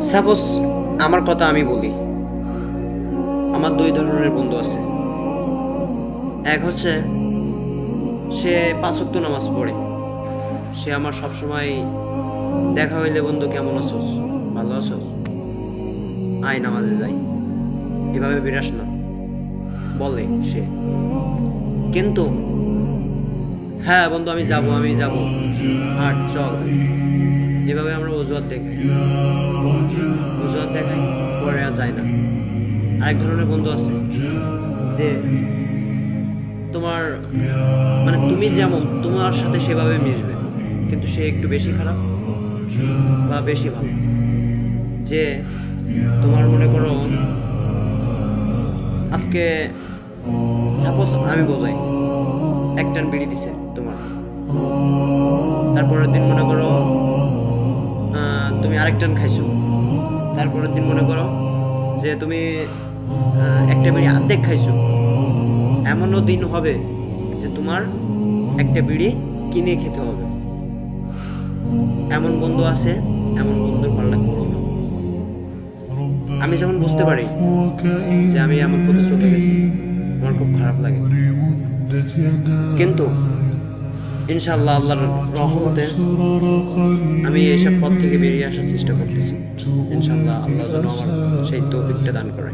Suppose আমার কথা আমি বলি। আমার দুই ধরনের বন্ধু আছে। এক হচ্ছে, সে পাঁচক্ত নামাজ পড়ে। সে আমার সবসময় দেখা হইলে, বন্ধু, কেমন আছোস? ভালো আছোস? আয়, নামাজে যাই। এভাবে বিরাস না, বলে সে। কিন্তু হ্যাঁ বন্ধু, আমি যাব আমি যাব। হাট চল। এভাবে আমরা অজুহাত দেখাই অজুহাত দেখাই, পরে আর যায় না। আরেক ধরনের বন্ধু আছে যে তোমার মানে তুমি যেমন, তোমার সাথে সেভাবে মিশবে, কিন্তু সে একটু বেশি খারাপ বা বেশি ভালো। যে তোমার মনে করো, আজকে সাপোজ আমি বোঝাই, এক টান বিড়ি দিছে তোমার। তারপরের দিন মনে আরেকটান খাইছো। তারপরের দিন মনে করো যে তুমি একটা বিড়ি অর্ধেক খাইছো। এমনও দিন হবে যে তোমার একটা বিড়ি কিনে খেতে হবে। এমন বন্ধু আছে, এমন বন্ধুর পাল্লা করো আমি যেমন বুঝতে পারি যে আমি এমন পথে চলে গেছি, আমার খুব খারাপ লাগে। কিন্তু ইনশাআল্লাহ আল্লাহর রহমতে আমি এইসব পথ থেকে বেরিয়ে আসার চেষ্টা করতেছি। ইনশাল্লাহ আল্লাহ সেই তৌফিকটা দান করে।